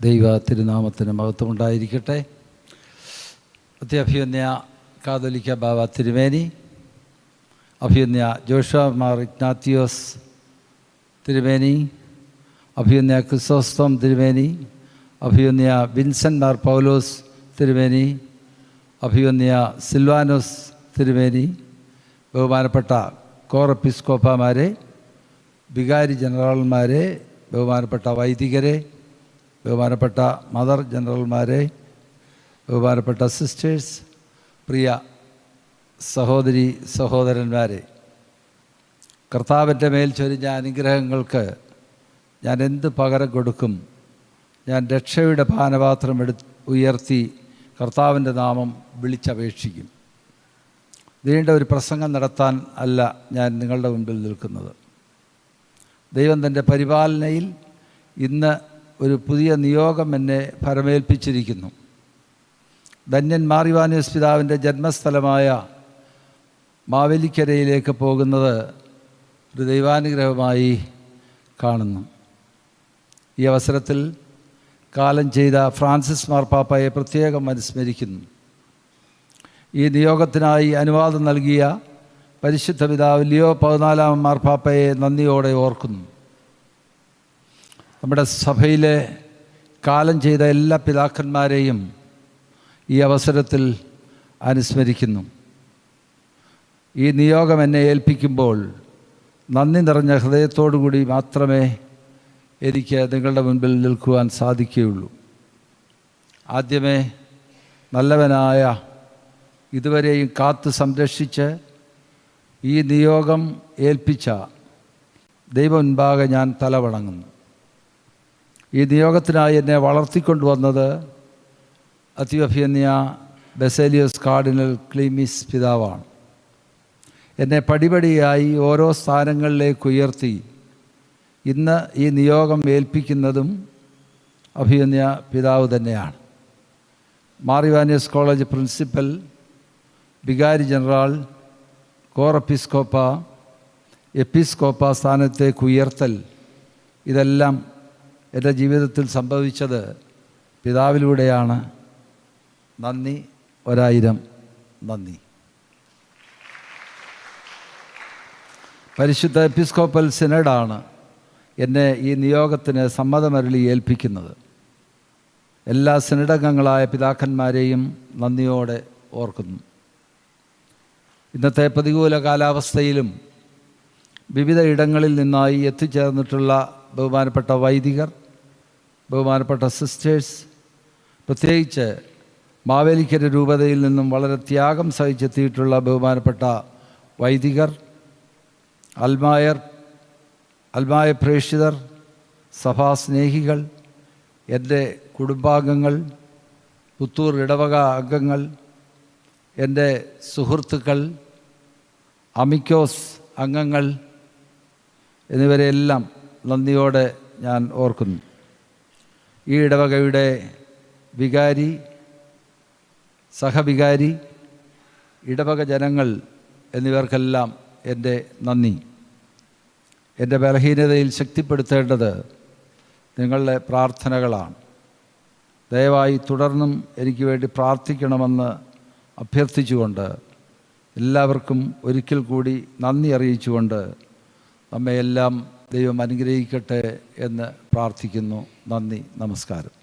ദൈവ തിരുനാമത്തിന് മഹത്വമുണ്ടായിരിക്കട്ടെ അത്യഭിയന്യ കാതോലിക്ക ബാബ തിരുമേനി അഭിയന്യ ജോഷ മാർ ഇഗ്നാത്തിയോസ് തിരുമേനി അഭിയന്യ ക്രിസോസ്തം തിരുമേനി അഭിയന്യ വിൻസൻ മാർ പൗലോസ് തിരുമേനി അഭിയന്യ സിൽവാനോസ് തിരുമേനി ബഹുമാനപ്പെട്ട കോറപ്പിസ്കോപ്പമാരെ വികാരി ജനറൽമാരെ ബഹുമാനപ്പെട്ട വൈദികരെ ബഹുമാനപ്പെട്ട മദർ ജനറൽമാരെ ബഹുമാനപ്പെട്ട സിസ്റ്റേഴ്സ് പ്രിയ സഹോദരി സഹോദരന്മാരെ കർത്താവിന്റെ മേൽ ചൊരിഞ്ഞ അനുഗ്രഹങ്ങൾക്ക് ഞാൻ എന്ത് പകരം കൊടുക്കും? ഞാൻ രക്ഷയുടെ പാനപാത്രം എടു ഉയർത്തി കർത്താവിന്റെ നാമം വിളിച്ചപേക്ഷിക്കും. നീണ്ട ഒരു പ്രസംഗം നടത്താൻ അല്ല ഞാൻ നിങ്ങളുടെ മുമ്പിൽ നിൽക്കുന്നത്. ദൈവം തന്റെ പരിപാലനയിൽ ഇന്ന് ഒരു പുതിയ നിയോഗം എന്നെ ഭരമേൽപ്പിച്ചിരിക്കുന്നു. ധന്യൻ മാറിവാനിയസ് പിതാവിന്റെ ജന്മസ്ഥലമായ മാവേലിക്കരയിലേക്ക് പോകുന്നത് ഒരു ദൈവാനുഗ്രഹമായി കാണുന്നു. ഈ അവസരത്തിൽ കാലം ചെയ്ത ഫ്രാൻസിസ് മാർപ്പാപ്പയെ പ്രത്യേകം അനുസ്മരിക്കുന്നു. ഈ നിയോഗത്തിനായി അനുവാദം നൽകിയ പരിശുദ്ധ പിതാവ് ലിയോ പതിനാലാം മാർപ്പാപ്പയെ നന്ദിയോടെ ഓർക്കുന്നു. നമ്മുടെ സഭയിലെ കാലം ചെയ്ത എല്ലാ പിതാക്കന്മാരെയും ഈ അവസരത്തിൽ അനുസ്മരിക്കുന്നു. ഈ നിയോഗം എന്നെ ഏൽപ്പിക്കുമ്പോൾ നന്ദി നിറഞ്ഞ ഹൃദയത്തോടുകൂടി മാത്രമേ എനിക്ക് നിങ്ങളുടെ മുൻപിൽ നിൽക്കുവാൻ സാധിക്കുകയുള്ളൂ. ആദ്യമേ നല്ലവനായ ഇതുവരെയും കാത്ത് സംരക്ഷിച്ച് ഈ നിയോഗം ഏൽപ്പിച്ച ദൈവം മുൻപാകെ ഞാൻ തലവണങ്ങുന്നു. ഈ നിയോഗത്തിനായി എന്നെ വളർത്തിക്കൊണ്ടുവന്നത് അത്യുഭ്യന്യ ബെസേലിയസ് കാർഡിനൽ ക്ലീമിസ് പിതാവാണ്. എന്നെ പടിപടിയായി ഓരോ സ്ഥാനങ്ങളിലേക്ക് ഉയർത്തി ഇന്ന് ഈ നിയോഗം ഏൽപ്പിക്കുന്നതും അഭിയന്യ പിതാവ് തന്നെയാണ്. മാറിവാനിയസ് കോളേജ് പ്രിൻസിപ്പൽ വികാരി ജനറൽ കോറപ്പിസ്കോപ്പ എപ്പിസ്കോപ്പ സ്ഥാനത്തേക്ക് ഉയർത്തൽ ഇതെല്ലാം എന്റെ ജീവിതത്തിൽ സംഭവിച്ചത് പിതാവിലൂടെയാണ്. നന്ദി. ഒരായിരം നന്ദി. പരിശുദ്ധ എപ്പിസ്കോപ്പൽ സിനഡാണ് എന്നെ ഈ നിയോഗത്തിന് സമ്മതമരളി ഏൽപ്പിക്കുന്നത്. എല്ലാ സിനഡംഗങ്ങളായ പിതാക്കന്മാരെയും നന്ദിയോടെ ഓർക്കുന്നു. ഇന്നത്തെ പ്രതികൂല കാലാവസ്ഥയിലും വിവിധ ഇടങ്ങളിൽ നിന്നായി എത്തിച്ചേർന്നിട്ടുള്ള ബഹുമാനപ്പെട്ട വൈദികർ ബഹുമാനപ്പെട്ട സിസ്റ്റേഴ്സ് പ്രത്യേകിച്ച് മാവേലിക്കര രൂപതയിൽ നിന്നും വളരെ ത്യാഗം സഹിച്ചെത്തിയിട്ടുള്ള ബഹുമാനപ്പെട്ട വൈദികർ അൽമായർ അൽമായ പ്രേക്ഷിതർ സഭാസ്നേഹികൾ എന്റെ കുടുംബാംഗങ്ങൾ പുത്തൂർ ഇടവക അംഗങ്ങൾ എന്റെ സുഹൃത്തുക്കൾ അമിക്കോസ് അംഗങ്ങൾ എന്നിവരെയെല്ലാം നന്ദിയോടെ ഞാൻ ഓർക്കുന്നു. ഈ ഇടവകയുടെ വികാരി സഹവികാരി ഇടവക ജനങ്ങൾ എന്നിവർക്കെല്ലാം എന്റെ നന്ദി. എന്റെ ബലഹീനതയിൽ ശക്തിപ്പെടുത്തേണ്ടത് നിങ്ങളുടെ പ്രാർത്ഥനകളാണ്. ദയവായി തുടർന്നും എനിക്ക് വേണ്ടി പ്രാർത്ഥിക്കണമെന്ന് അഭ്യർത്ഥിച്ചുകൊണ്ട് എല്ലാവർക്കും ഒരിക്കൽ കൂടി നന്ദി അറിയിച്ചുകൊണ്ട് നമ്മയെല്ലാം ദൈവം അനുഗ്രഹിക്കട്ടെ എന്ന് പ്രാർത്ഥിക്കുന്നു. നന്ദി നമസ്കാരം.